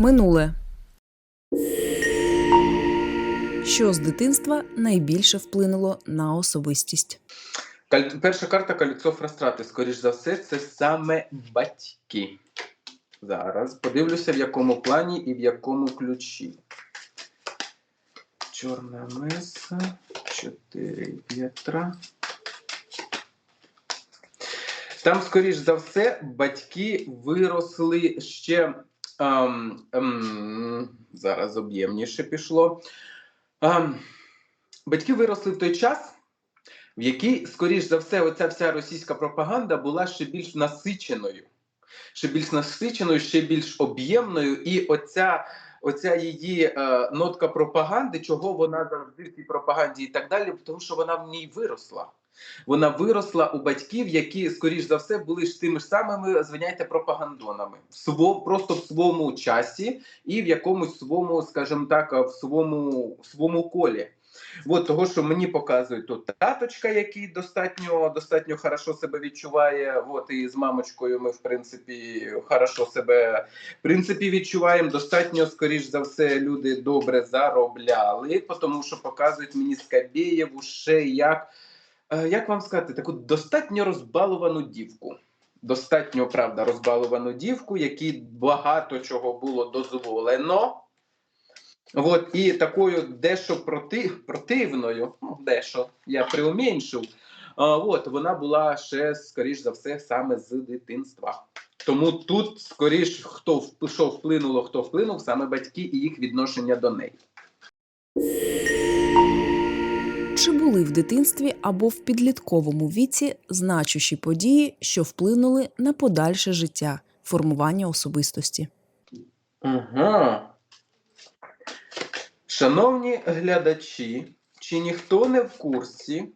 Минуле. Що з дитинства найбільше вплинуло на особистість? Перша карта кольцо фрустрати. Скоріш за все, це саме батьки. Зараз подивлюся, в якому плані і в якому ключі. Чорна меса, 4 вітра. Там, скоріш за все, батьки виросли ще. Ем, ем, зараз об'ємніше пішло. Ем, батьки виросли в той час, в якій, скоріш за все, оця вся російська пропаганда була ще більш насиченою, ще більш насиченою, ще більш об'ємною, і оця, оця її е, нотка пропаганди, чого вона завжди в цій пропаганді і так далі, тому що вона в ній виросла. Вона виросла у батьків, які, скоріш за все, були ж тими ж самими, звиняйте, пропагандонами сво, просто в своєму часі і в якомусь своєму, скажімо так, в своєму, в своєму колі. От того, що мені показують тут таточка, який достатньо достатньо хорошо себе відчуває. От і з мамочкою ми, в принципі, хорошо себе в принципі відчуваємо. Достатньо, скоріш за все, люди добре заробляли, тому що показують мені Скабєєву ще як, як вам сказати, таку достатньо розбалувану дівку. Достатньо правда розбалувану дівку, якій багато чого було дозволено. От, і такою дещо проти, противною, ну, дещо я приуменьшив, а, от, вона була ще, скоріш за все, саме з дитинства. Тому тут, скоріш, хто що вплинуло, хто вплинув, саме батьки і їх відношення до неї. Чи були в дитинстві або в підлітковому віці значущі події, що вплинули на подальше життя, формування особистості? Ага. Шановні глядачі, чи ніхто не в курсі,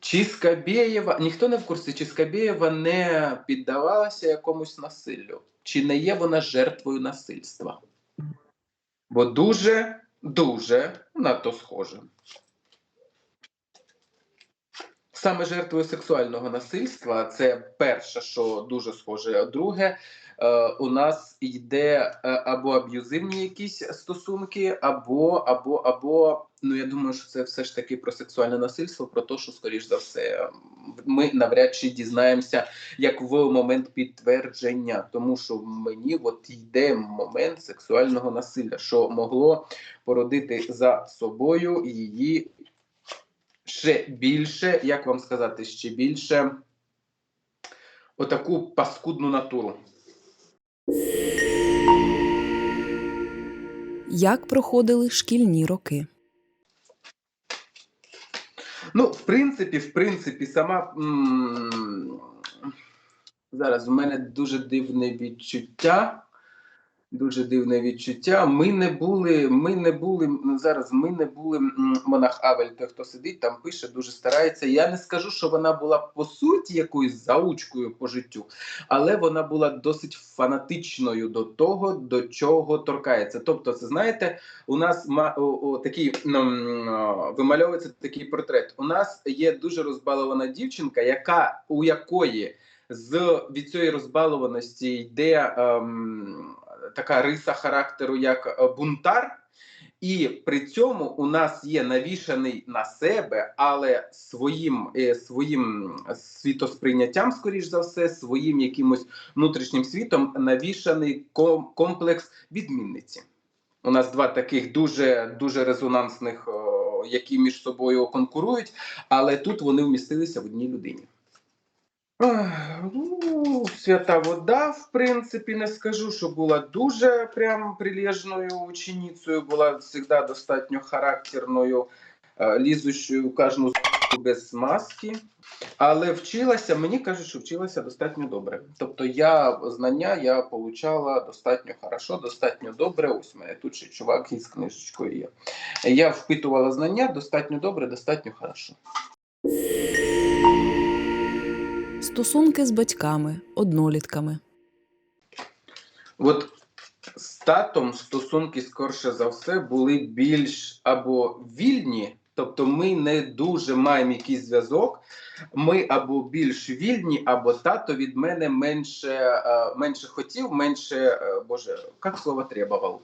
чи Скабєєва, ніхто не в курсі, чи Скабєєва не піддавалася якомусь насиллю? Чи не є вона жертвою насильства? Бо дуже, дуже на то схоже. Саме жертвою сексуального насильства це перше, що дуже схоже. Друге, е, у нас йде е, або аб'юзивні якісь стосунки, або, або, або, ну я думаю, що це все ж таки про сексуальне насильство, про те, що, скоріш за все, ми навряд чи дізнаємося як в момент підтвердження, тому що мені от йде момент сексуального насилля, що могло породити за собою її ще більше, як вам сказати, ще більше отаку паскудну натуру. Як проходили шкільні роки? Ну, в принципі, в принципі, сама м, зараз у мене дуже дивне відчуття. Дуже дивне відчуття. Ми не були, ми не були ну, зараз. Ми не були монах Авель, той, хто сидить, там пише, дуже старається. Я не скажу, що вона була по суті якоюсь заучкою по життю, але вона була досить фанатичною до того, до чого торкається. Тобто, це знаєте, у нас о, о, такий ну, вимальовується такий портрет. У нас є дуже розбалована дівчинка, яка у якої з від цієї розбалованості йде ем, така риса характеру, як е, бунтар. І при цьому у нас є навішаний на себе, але своїм е, своїм світосприйняттям, скоріш за все, своїм якимось внутрішнім світом навішаний комплекс відмінниці. У нас два таких дуже дуже резонансних, які між собою конкурують, але тут вони вмістилися в одній людині. Ну, свята вода, в принципі, не скажу, що була дуже прям прилежною ученицею, була завжди достатньо характерною, лізущою в кожну без маски. Але вчилася, мені кажуть, що вчилася достатньо добре. Тобто я знання я получала достатньо хорошо, достатньо добре. Ось мене тут ще чувак із книжечкою є. Я впитувала знання достатньо добре, достатньо хорошо. Стосунки з батьками, однолітками. От з татом стосунки, скорше за все, були більш або вільні Тобто ми не дуже маємо якийсь зв'язок. Ми або більш вільні, або тато від мене менше, е, менше хотів, менше, е, боже, як слово требував.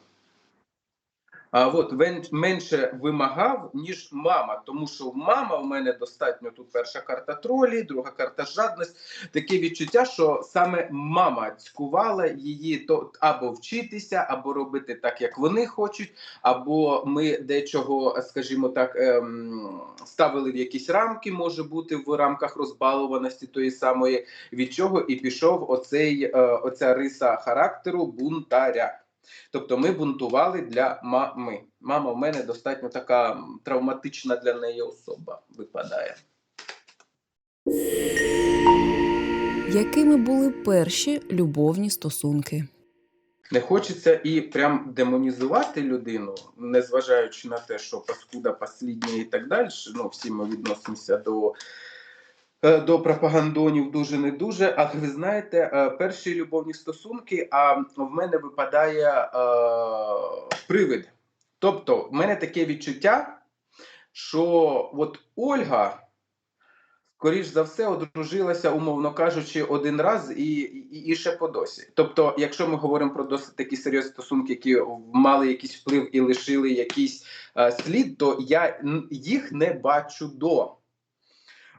А от він менше вимагав, ніж мама, тому що мама в мене достатньо тут перша карта тролі, друга карта жадність. Таке відчуття, що саме мама цькувала її то або вчитися, або робити так, як вони хочуть, або ми дечого, скажімо так, ем, ставили в якісь рамки, може бути в рамках розбалуваності тої самої, від чого і пішов оцей, е, оця риса характеру бунтаря. Тобто ми бунтували для мами. Мама в мене достатньо така травматична для неї особа випадає. Якими були перші любовні стосунки? Не хочеться і прям демонізувати людину, незважаючи на те, що паскуда послідня і так далі. Ну, всі ми відносимося до, до пропагандонів дуже не дуже. Але ви знаєте, е, перші любовні стосунки, а в мене випадає е, привид. Тобто, в мене таке відчуття, що от Ольга. Скоріш за все, одружилася, умовно кажучи, один раз і, і, і ще по досі. Тобто, якщо ми говоримо про досить такі серйозні стосунки, які мали якийсь вплив і лишили якийсь е, слід, то я їх не бачу до.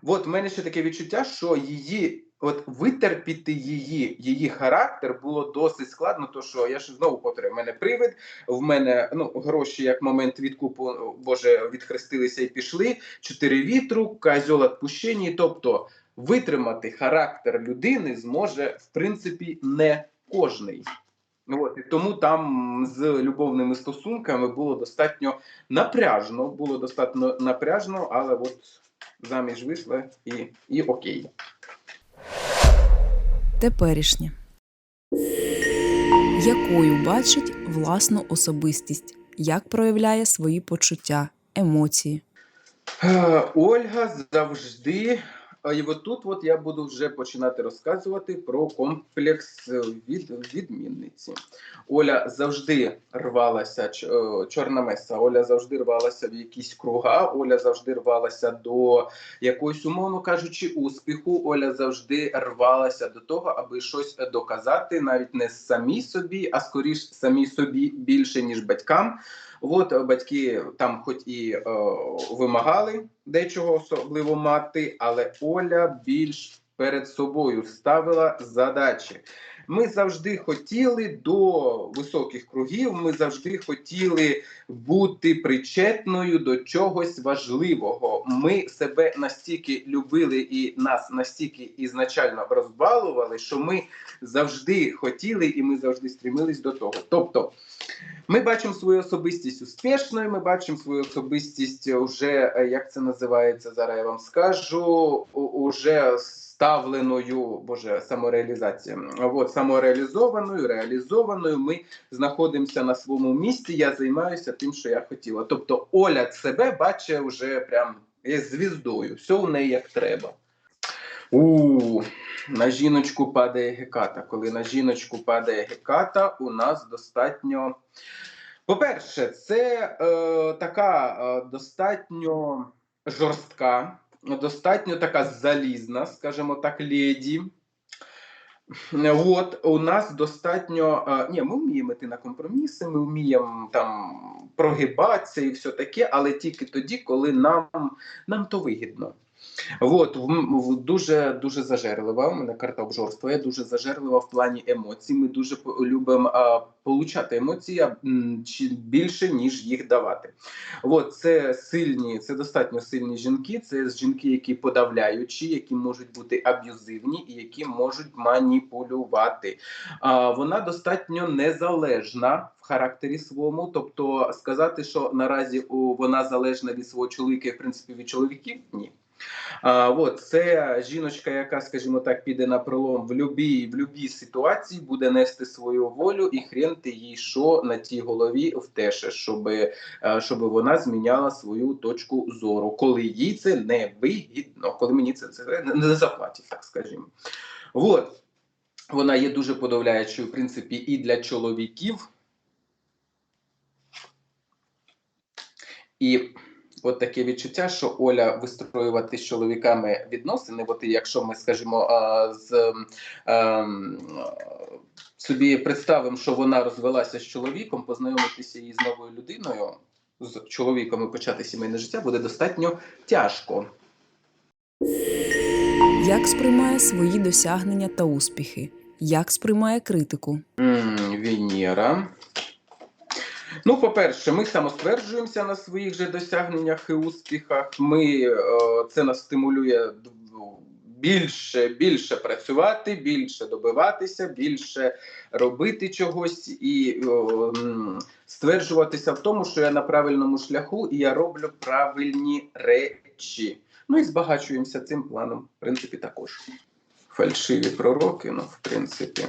От в мене ще таке відчуття, що її, от витерпіти її, її характер було досить складно. То що я ж знову повторюю, в мене привид, в мене ну гроші як момент відкупу, боже, відхрестилися і пішли. Чотири вітру, козьол відпущення. Тобто витримати характер людини зможе в принципі не кожний. От, і тому там з любовними стосунками було достатньо напряжно, було достатньо напряжно, але от заміж вийшла і, і окей. Теперішнє. Якою бачить власну особистість? Як проявляє свої почуття, емоції? Е, Ольга завжди. І от тут от я буду вже починати розказувати про комплекс від, відмінниці. Оля завжди рвалася, е, чорна меса, Оля завжди рвалася в якісь круга, Оля завжди рвалася до якоїсь, умовно кажучи, успіху. Оля завжди рвалася до того, аби щось доказати, навіть не самій собі, а скоріш самій собі більше, ніж батькам. От е, батьки там, хоч і е, вимагали дечого, особливо мати, але Оля більш перед собою ставила задачі. Ми завжди хотіли до високих кругів, ми завжди хотіли бути причетною до чогось важливого. Ми себе настільки любили і нас настільки ізначально розбалували, що ми завжди хотіли і ми завжди стрімились до того. Тобто, ми бачимо свою особистість успішною, ми бачимо свою особистість вже, як це називається, зараз я вам скажу, уже ставленою, боже, самореалізація. От, самореалізованою, реалізованою, ми знаходимося на своєму місці, я займаюся тим, що я хотіла. Тобто Оля себе бачить вже прям звіздою, все у неї як треба. У на жіночку падає геката. Коли на жіночку падає геката, у нас достатньо. По-перше, це е, така е, достатньо жорстка, достатньо така залізна, скажімо так, леді. От у нас достатньо. е, ні, ми вміємо йти на компроміси, ми вміємо там прогибатися і все таке, але тільки тоді, коли нам, нам то вигідно. От, дуже дуже зажерлива. У мене карта обжорства. Я дуже зажерлива в плані емоцій. Ми дуже любимо получати емоції а, більше, ніж їх давати. От, це сильні, це достатньо сильні жінки. Це жінки, які подавляючі, які можуть бути аб'юзивні і які можуть маніпулювати. А, вона достатньо незалежна характері своєму. Тобто сказати, що наразі у, вона залежна від свого чоловіка, і в принципі від чоловіків, ні. А, от, це жіночка, яка, скажімо так, піде на пролом в любій, в любій ситуації, буде нести свою волю, і хрен ти їй що на тій голові втеше, щоб, щоб вона зміняла свою точку зору, коли їй це не вигідно, коли мені це, це не- заплатять, так скажімо. От. Вона є дуже подавляючою, в принципі, і для чоловіків. І от таке відчуття, що Оля вистроювати з чоловіками відносини. От якщо ми скажімо з ем, собі представимо, що вона розвелася з чоловіком, познайомитися її з новою людиною, з чоловіком і почати сімейне життя буде достатньо тяжко. Як сприймає свої досягнення та успіхи? Як сприймає критику? Венера. Ну, по-перше, ми самостверджуємося на своїх же досягненнях і успіхах. Ми, е, це нас стимулює більше, більше працювати, більше добиватися, більше робити чогось і е, стверджуватися в тому, що я на правильному шляху і я роблю правильні речі. Ну і збагачуємося цим планом, в принципі, також. Фальшиві пророки, ну, в принципі.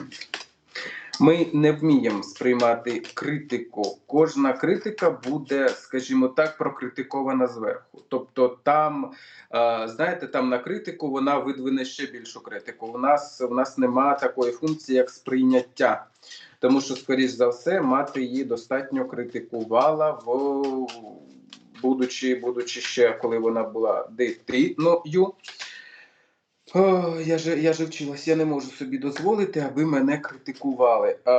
Ми не вміємо сприймати критику. Кожна критика буде, скажімо так, прокритикована зверху. Тобто, там, е, знаєте, там на критику вона видвине ще більшу критику. У нас у нас нема такої функції, як сприйняття. Тому що, скоріш за все, мати її достатньо критикувала в будучи, будучи ще, коли вона була дитиною. О, я же, я же вчилась, я не можу собі дозволити, аби мене критикували. А,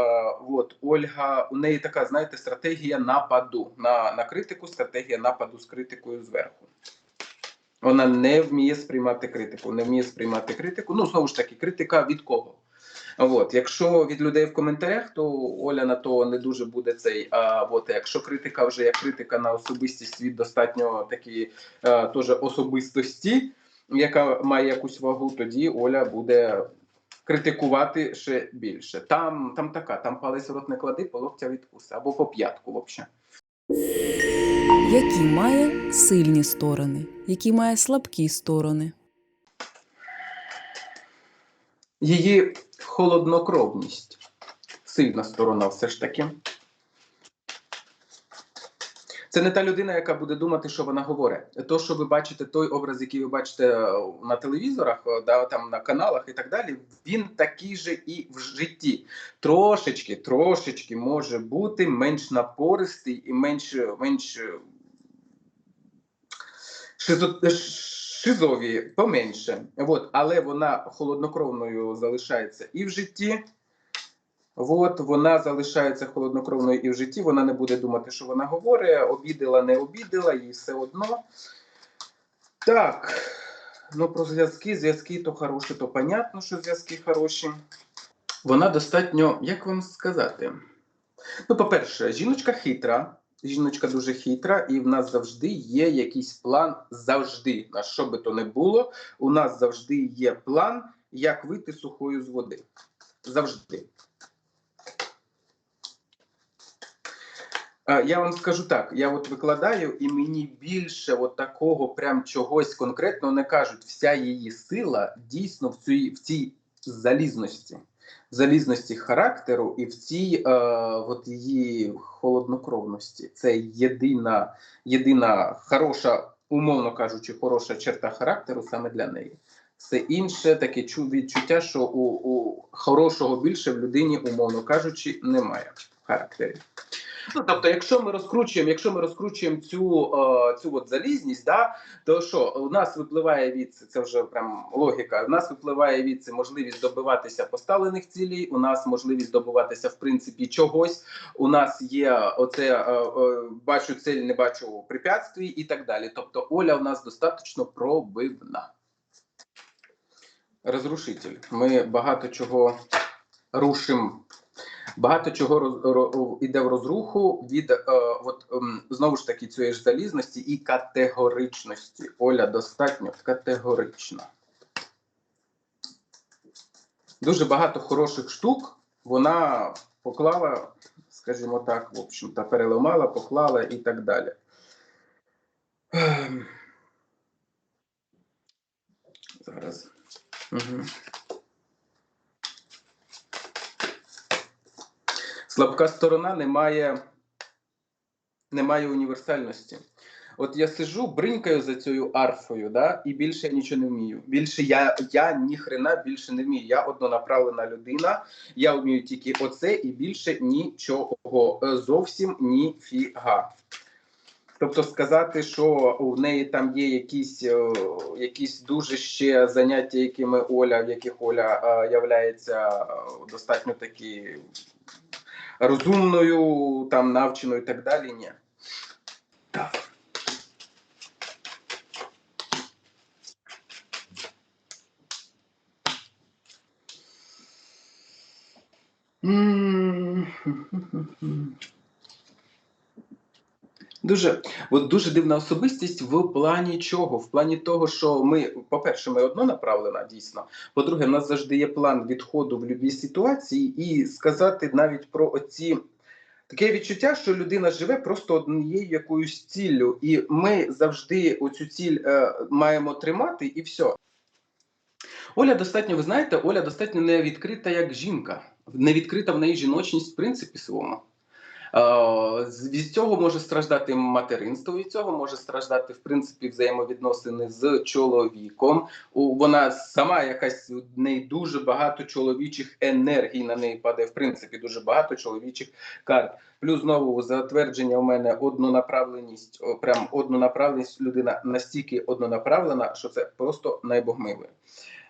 от Ольга, у неї така, знаєте, стратегія нападу на, на критику, стратегія нападу з критикою зверху. Вона не вміє сприймати критику, не вміє сприймати критику. Ну, знову ж таки, критика від кого? От, якщо від людей в коментарях, то Оля на то не дуже буде цей. А от якщо критика вже як критика на особистість від достатньо такі е, теж особистості, яка має якусь вагу, тоді Оля буде критикувати ще більше. Там, там така, там палець в рот не клади, по локтя відкуси або по п'ятку взагалі. Які має сильні сторони? Які має слабкі сторони? Її холоднокровність. Сильна сторона все ж таки. Це не та людина, яка буде думати, що вона говорить. То, що ви бачите, той образ, який ви бачите е, на телевізорах, е, да, там на каналах і так далі, він такий же і в житті. Трошечки, трошечки може бути менш напористий і менш, менш е, шизо, шизові, поменше. От, але вона холоднокровною залишається і в житті. От вона залишається холоднокровною і в житті. Вона не буде думати, що вона говорить, обідала, не обідала, їй все одно. Так, ну про зв'язки. Зв'язки то хороші, то понятно, що зв'язки хороші. Вона достатньо, як вам сказати? Ну, по-перше, жіночка хитра. Жіночка дуже хитра, і в нас завжди є якийсь план. Завжди, на що би то не було, у нас завжди є план, як вийти сухою з води. Завжди. Я вам скажу так: я от викладаю, і мені більше от такого прям чогось конкретного не кажуть. Вся її сила дійсно в цій, в цій залізності, залізності характеру і в цій е, от її холоднокровності. Це єдина, єдина хороша, умовно кажучи, хороша черта характеру саме для неї. Все інше таке відчуття, що у, у хорошого більше в людині, умовно кажучи, немає в характері. Ну, тобто, якщо ми розкручуємо, якщо ми розкручуємо цю, е, цю от залізність, да, то що у нас випливає від це вже прям логіка. У нас випливає від це можливість добиватися поставлених цілей. У нас можливість добиватися в принципі чогось. У нас є оце е, е, бачу цель, не бачу препятствий і так далі. Тобто, Оля у нас достатньо пробивна. Розрушитель. Ми багато чого рушимо Багато чого роз, ро, іде в розруху від е, от, ем, знову ж таки цієї ж залізності і категоричності. Оля достатньо категорична. Дуже багато хороших штук вона поклала, скажімо так, в общем-то, переламала, поклала і так далі. Ем. Зараз. Угу. Слабка сторона не має, не має універсальності. От я сижу, бринькаю за цією арфою, да, і більше я нічого не вмію. Більше я, я ні хрена більше не вмію. Я однонаправлена людина, я вмію тільки оце і більше нічого. Е, Зовсім ніфіга. Тобто сказати, що у неї там є якісь, е, якісь дуже ще заняття, якими Оля, в яких Оля е, являється достатньо таки розумною, там навченою і так далі. Ні. Так. М. Дуже, от дуже дивна особистість в плані чого? В плані того, що ми, по-перше, ми однонаправлена, дійсно. По-друге, в нас завжди є план відходу в будь-якій ситуації, і сказати навіть про оці таке відчуття, що людина живе просто однією якоюсь ціллю, і ми завжди оцю ціль е, маємо тримати, і все. Оля достатньо, ви знаєте, Оля достатньо не відкрита як жінка, не відкрита в неї жіночність в принципі своєму. Е, Від цього може страждати материнство, від цього може страждати в принципі взаємовідносини з чоловіком. Вона сама якась у неї дуже багато чоловічих енергій на неї падає. В принципі, дуже багато чоловічих карт. Плюс знову затвердження у мене однонаправленість. Прям однонаправленість людина настільки однонаправлена, що це просто найбогмиве.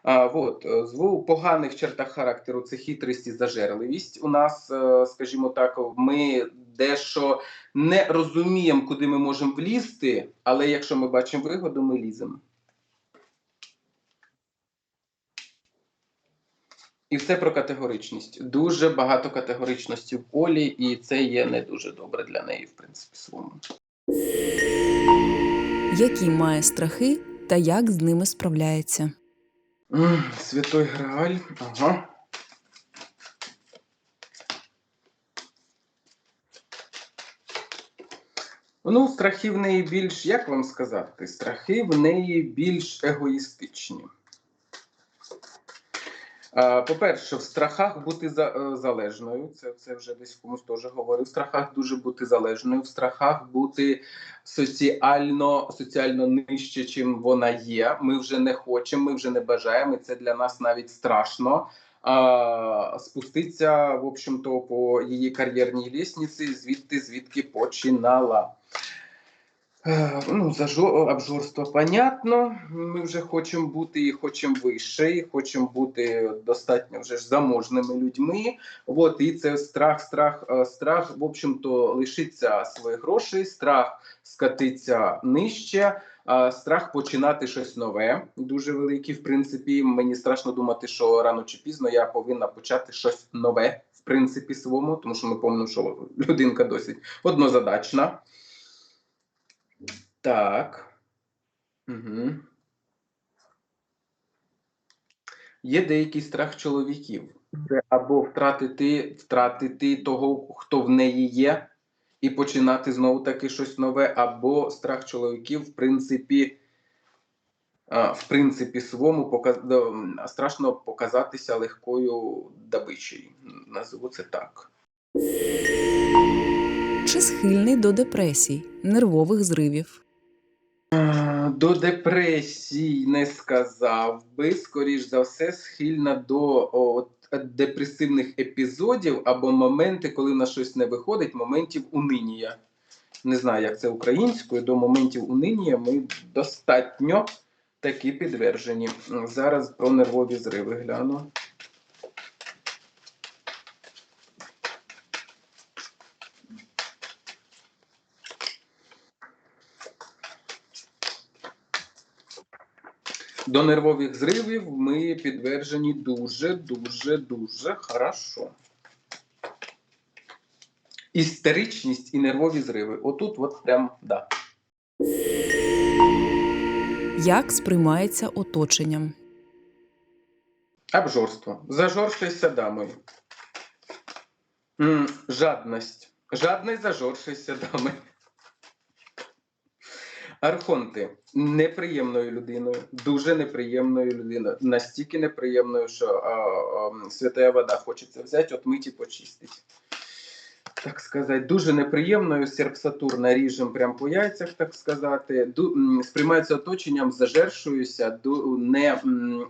А, вот, е, з поганих чертах характеру це хитрість і зажерливість. У нас, е, скажімо так, ми дещо не розуміємо, куди ми можемо влізти, але якщо ми бачимо вигоду, ми ліземо. І все про категоричність. Дуже багато категоричності в Олі, і це є не дуже добре для неї, в принципі, своєму. Які має страхи та як з ними справляється. Святой Грааль. Ага. Ну, страхи в неї більш, як вам сказати, страхи в неї більш егоїстичні. По-перше, в страхах бути е, залежною, це, це вже десь комусь теж говорив. В страхах дуже бути залежною, в страхах бути соціально, соціально нижче, чим вона є. Ми вже не хочемо, ми вже не бажаємо. і Це для нас навіть страшно. А, спуститься, в общем-то, по її кар'єрній лісниці, звідти, звідки починала. Е, Ну, обжорство понятно. Ми вже хочемо бути і хочемо вище, і хочемо бути достатньо вже ж заможними людьми. От і це страх, страх, е, страх, в общем-то, лишиться своїх грошей, страх скатиться нижче, страх починати щось нове. Дуже великий. В принципі, мені страшно думати, що рано чи пізно я повинна почати щось нове, в принципі, своєму, тому що ми пам'ятаємо, що людинка досить однозадачна. Так. Угу. Є деякий страх чоловіків. Це або втратити, втратити того, хто в неї є, і починати знову таки щось нове, або страх чоловіків, в принципі, в принципі, своєму показ... страшно показатися легкою добичею. Назву це так. Чи схильний до депресій, нервових зривів. Е, До депресії не сказав би, скоріш за все, схильна до о, от, депресивних епізодів або моменти, коли на щось не виходить, моментів унинія. Не знаю, як це українською. До моментів унинія ми достатньо такі підтверджені. Зараз про нервові зриви гляну. До нервових зривів ми підтверджені дуже, дуже, дуже хорошо. Істеричність і нервові зриви. Отут, от прям да. Як сприймається оточенням. Обжорство. Зажоршися дамою. Жадність. Жадність зажоршися дами. Архонти неприємною людиною, дуже неприємною людиною, настільки неприємною, що а, а, святая вода хочеться взяти, от миті почистити. Так сказати, дуже неприємною. Серп Сатурна ріжем прямо по яйцях, так сказати. Сприймається оточенням, зажершуюся. Не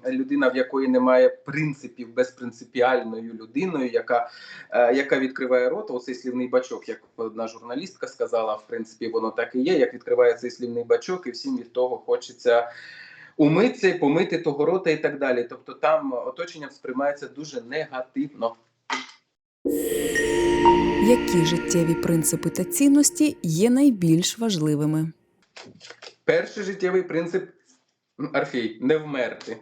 людина, в якої немає принципів, безпринципіальною людиною, яка, е, яка відкриває рот. Оцей слівний бачок, як одна журналістка сказала, в принципі, воно так і є. Як відкриває цей слівний бачок, і всім від того хочеться. Умитися, помити того рота і так далі. Тобто там оточення сприймається дуже негативно. Які життєві принципи та цінності є найбільш важливими? Перший життєвий принцип м, Орфій не вмерти.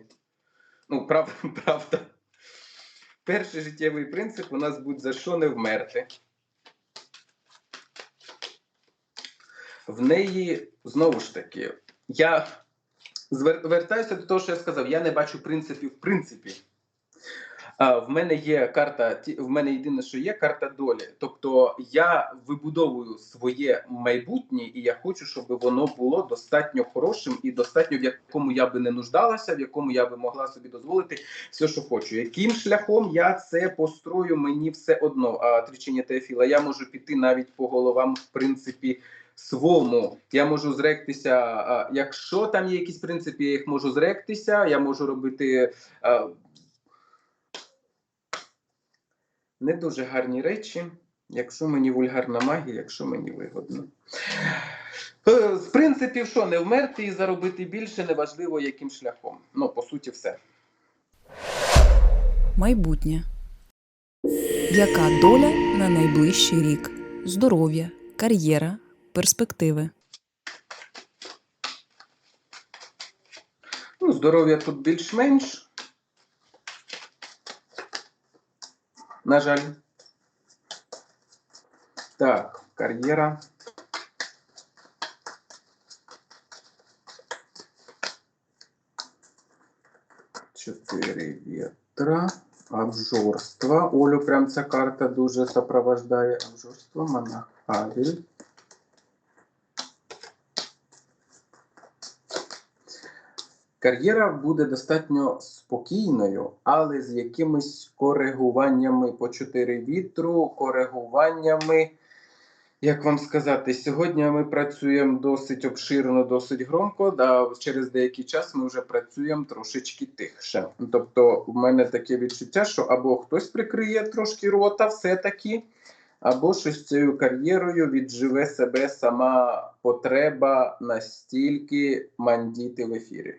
Ну, прав, правда. Перший життєвий принцип у нас будь за що не вмерти. В неї знову ж таки, я звер- вертаюся до того, що я сказав. Я не бачу принципів в принципі. В мене є карта, в мене єдине, що є карта долі. Тобто я вибудовую своє майбутнє, і я хочу, щоб воно було достатньо хорошим і достатньо в якому я би не нуждалася, в якому я би могла собі дозволити все, що хочу. Яким шляхом я це построю, мені все одно. А тричення Теофіла, я можу піти навіть по головам, в принципі. Свому я можу зректися, якщо там є якісь принципи, я їх можу зректися. Я можу робити а, не дуже гарні речі, якщо мені вульгарна магія, якщо мені вигодно. Е, З принципів, що не вмерти і заробити більше, неважливо яким шляхом. Ну, по суті, все. Майбутнє. Яка доля на найближчий рік? Здоров'я, кар'єра, перспективи. Ну, здоров'я тут більш-менш. На жаль. Так, кар'єра. Чотири вітра. Обжорство. Олю прям ця карта дуже сопровождає. Обжорство, монахаль. Кар'єра буде достатньо спокійною, але з якимись коригуваннями по чотири вітру, коригуваннями. Як вам сказати, сьогодні ми працюємо досить обширно, досить громко, а через деякий час ми вже працюємо трошечки тихше. Тобто, в мене таке відчуття, що або хтось прикриє трошки рота, все-таки, або щось цією кар'єрою відживе себе сама потреба настільки мандіти в ефірі.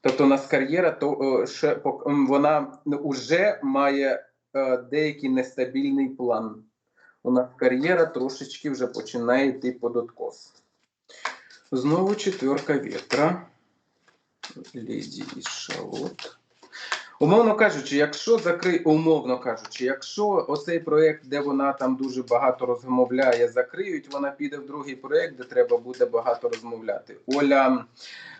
Тобто у нас кар'єра, то е, ще вона вже має е, деякий нестабільний план. У нас кар'єра трошечки вже починає йти під откос. Знову четверка вітра. Леді і шалот. Умовно кажучи, якщо закри... умовно кажучи, якщо оцей проєкт, де вона там дуже багато розмовляє, закриють, вона піде в другий проєкт, де треба буде багато розмовляти. Оля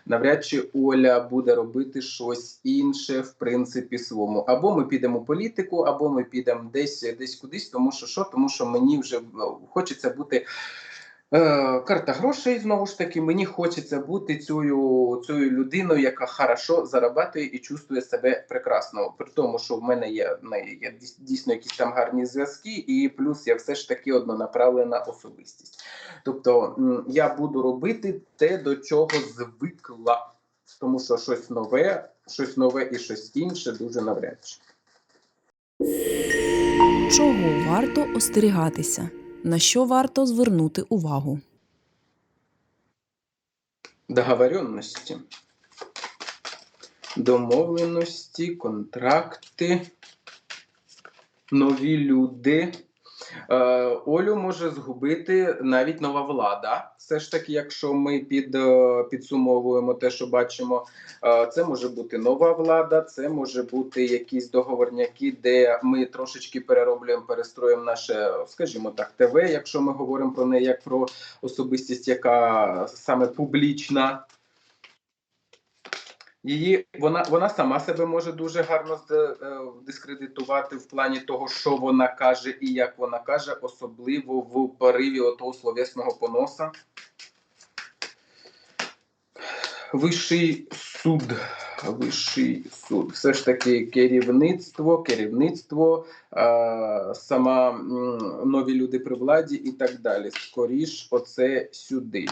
навряд чи Оля буде робити щось інше, в принципі, своєму. Або ми підемо в політику, або ми підемо десь десь кудись, тому що що, тому що мені вже ну, хочеться бути. Е, карта грошей знову ж таки. Мені хочеться бути цією, цією людиною, яка хорошо зарабатує і чувствує себе прекрасно. При тому, що в мене є, є дійсно якісь там гарні зв'язки, і плюс я все ж таки однонаправлена особистість. Тобто я буду робити те, до чого звикла, тому що щось нове, щось нове і щось інше дуже навряд чи. Чого варто остерігатися? На що варто звернути увагу? договоренності, домовленості, контракти, нові люди. Е, Олю може згубити навіть нова влада. Все ж таки, якщо ми під, е, підсумовуємо те, що бачимо, е, це може бути нова влада, це може бути якісь договорняки, де ми трошечки перероблюємо, перестроїмо наше, скажімо так, ТВ, якщо ми говоримо про неї як про особистість, яка саме публічна. Її вона, вона сама себе може дуже гарно е, дискредитувати в плані того, що вона каже і як вона каже, особливо в пориві отого словесного поноса. Вищий суд. Вищий суд. Все ж таки керівництво, керівництво, е, сама нові люди при владі і так далі. Скоріш, оце сюди.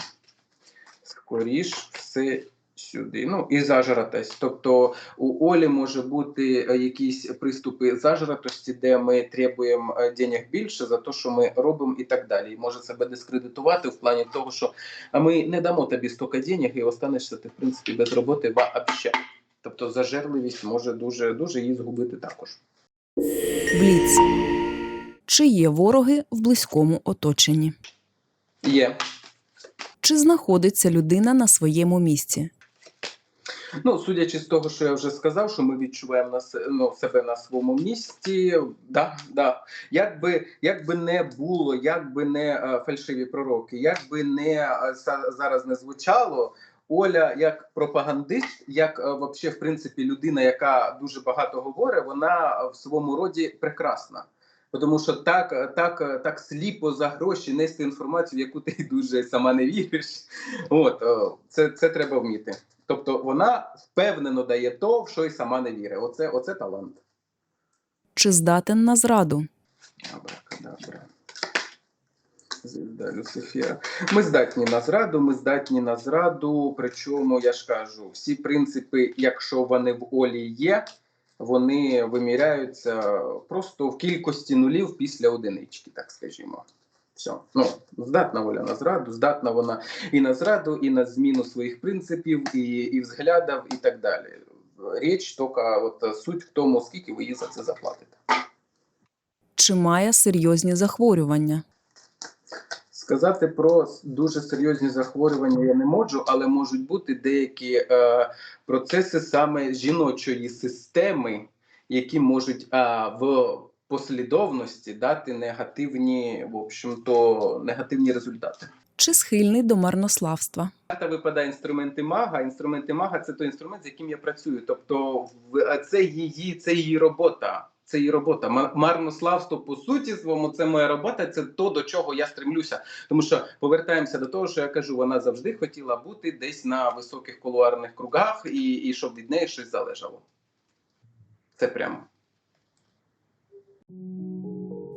Скоріш все сюди. Ну і зажратость. Тобто у Олі може бути е, якісь приступи зажратості, де ми требуємо е, денег більше за те, що ми робимо, і так далі. І може себе дискредитувати в плані того, що а ми не дамо тобі стільки денег, і останешся ти в принципі без роботи вообще. Тобто зажерливість може дуже дуже її згубити також. Бліц. Чи є вороги в близькому оточенні? Є. Чи знаходиться людина на своєму місці? Ну, судячи з того, що я вже сказав, що ми відчуваємо на ну, себе на своєму місці. Да, да. Як би, як би не було, як би не е, фальшиві пророки, як би не е, зараз не звучало. Оля, як пропагандист, як е, вообще, в принципі, людина, яка дуже багато говорить, вона в своєму роді прекрасна. Тому що так, так, так сліпо за гроші нести інформацію, в яку ти дуже сама не віриш. От це, це треба вміти. Тобто вона впевнено дає то, в що й сама не вірить. Оце, оце талант. Чи здатен на зраду? Абракадабра. Звізда Люцифера. Ми здатні на зраду, ми здатні на зраду. Причому я ж кажу, всі принципи, якщо вони в Олі є, вони виміряються просто в кількості нулів після одинички, так скажімо. Все. Ну, здатна Оля на зраду, здатна вона і на зраду, і на зміну своїх принципів, і, і взглядів, і так далі. Річ тільки от суть в тому, скільки ви їй за це заплатите. Чи має серйозні захворювання? Сказати про дуже серйозні захворювання я не можу, але можуть бути деякі е, процеси саме жіночої системи, які можуть е, в послідовності дати негативні, в общем-то, негативні результати. Чи схильний до марнославства? Карта випадає інструменти мага. Інструменти мага це той інструмент, з яким я працюю. Тобто, це її, це її робота. Це її робота. Марнославство по суті своєму, це моя робота. Це то, до чого я стремлюся. Тому що повертаємося до того, що я кажу, вона завжди хотіла бути десь на високих кулуарних кругах, і, і щоб від неї щось залежало. Це прямо.